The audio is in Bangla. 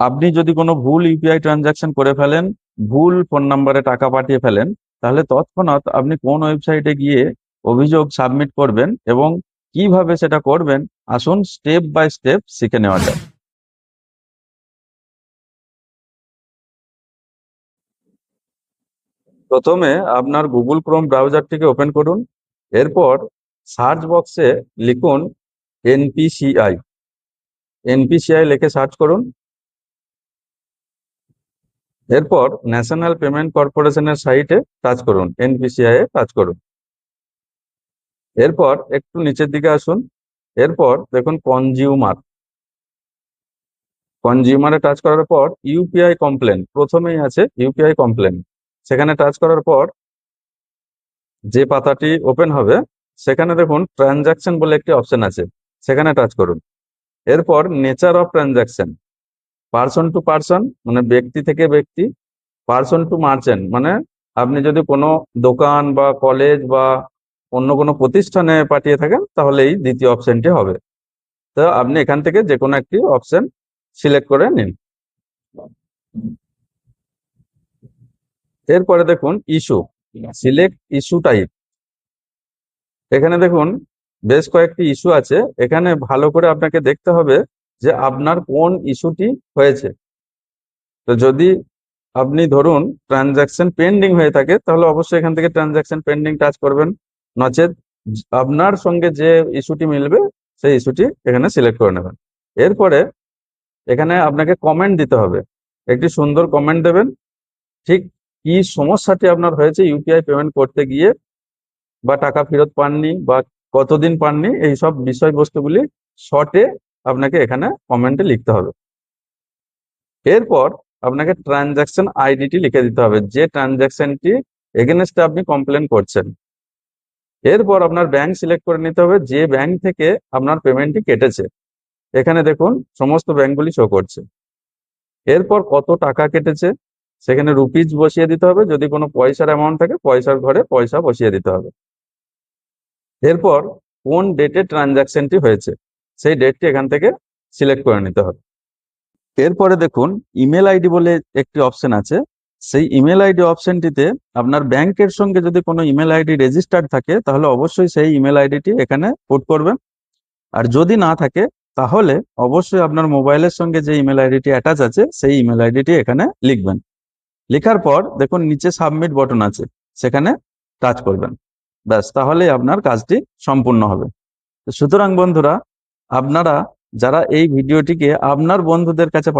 আপনি যদি কোনো ভুল ইউপিআই ট্রানজাকশন করে ফেলেন, ভুল ফোন নাম্বারে টাকা পাঠিয়ে ফেলেন, তাহলে তৎক্ষণাৎ আপনি কোন ওয়েবসাইটে গিয়ে অভিযোগ সাবমিট করবেন এবং কীভাবে সেটা করবেন, আসুন স্টেপ বাই স্টেপ শিখে নেওয়া যায় প্রথমে আপনার গুগল ক্রোম ব্রাউজারটিকে ওপেন করুন, এরপর সার্চ বক্সে লিখুন এনপিসিআই এনপিসিআই লিখে সার্চ করুন। এরপর ন্যাশনাল পেমেন্ট কর্পোরেশনের সাইটে টাচ করুন এনপিসিআই এ টাচ করুন। এরপর একটু নিচের দিকে আসুন, এরপর দেখুন কনজিউমার কনজিউমারে টাচ করার পর ইউপিআই কমপ্লেন প্রথমেই আছে ইউপিআই কমপ্লেন সেখানে টাচ করার পর যে পাতাটি ওপেন হবে, সেখানে দেখুন ট্রানজাকশন বলে একটি অপশন আছে, সেখানে টাচ করুন। এরপর nature of transaction person to person মানে ব্যক্তি থেকে ব্যক্তি পার্সন টু মার্চেন্ট মানে আপনি যদি কোনো দোকান বা কলেজ বা অন্য কোনো প্রতিষ্ঠানে পাঠিয়ে থাকেন, তাহলে এই দ্বিতীয় অপশনটি হবে। তো আপনি এখান থেকে যে কোনো একটি অপশন সিলেক্ট করে নিন। এরপরে দেখুন ইস্যু সিলেক্ট ইস্যু টাইপ এখানে দেখুন, বেশ কয়েকটি ইস্যু আছে। এখানে ভালো করে আপনাকে দেখতে হবে যে আপনার কোন ইস্যুটি হয়েছে। তো যদি আপনি ধরুন ট্রানজাকশন পেন্ডিং হয়ে থাকে, তাহলে অবশ্যই এখান থেকে ট্রানজাকশন পেন্ডিং টাচ করবেন। নচেত আপনার সঙ্গে যে ইস্যুটি মিলবে, সেই ইস্যুটি এখানে সিলেক্ট করে নেবেন। এরপরে এখানে আপনাকে কমেন্ট দিতে হবে। একটি সুন্দর কমেন্ট দেবেন। ঠিক কি সমস্যাটি আপনার হয়েছে ইউপিআই পেমেন্ট করতে গিয়ে, বা টাকা ফেরত পাননি, বা কতদিন পাননি এই সব বিষয়বস্তুগুলি শর্টে আপনাকে এখানে কমেন্টে লিখতে হবে। এরপর আপনাকে ট্রানজাকশন আইডিটি লিখে দিতে হবে। যে ট্রানজাকশনটি এগেনস্টে আপনি কমপ্লেন করছেন। এরপর আপনার ব্যাংক সিলেক্ট করে নিতে হবে। যে ব্যাংক থেকে আপনার পেমেন্টটি কেটেছে। এখানে দেখুন, সমস্ত ব্যাংকগুলি শো করছে। এরপর কত টাকা কেটেছে? সেখানে রুপিজ বসিয়ে দিতে হবে। যদি কোনো পয়সার অ্যামাউন্ট থাকে, পয়সার ঘরে পয়সা বসিয়ে দিতে হবে। এরপর কোন ডেটে ট্রানজাকশনটি হয়েছে? সেই ডেটটি এখান থেকে সিলেক্ট করে নিতে হবে। এরপরে দেখুন ইমেল আইডি বলে একটি অপশন আছে। সেই ইমেল আইডি অপশনটিতে আপনার ব্যাংকের সঙ্গে যদি কোনো ইমেল আইডি রেজিস্টার্ড থাকে, তাহলে অবশ্যই সেই ইমেল আইডিটি এখানে পুট করবেন। আর যদি না থাকে, তাহলে অবশ্যই আপনার মোবাইলের সঙ্গে যে ইমেল আইডিটি অ্যাটাচ আছে, সেই ইমেল আইডিটি এখানে লিখবেন। লেখার পর দেখুন, নিচে সাবমিট বটন আছে, সেখানে টাচ করবেন। ব্যাস তাহলে আপনার কাজটি সম্পূর্ণ হবে। সুতরাং বন্ধুরা আপনারা যারা এই ভিডিওটিকে আপনার বন্ধুদের কাছে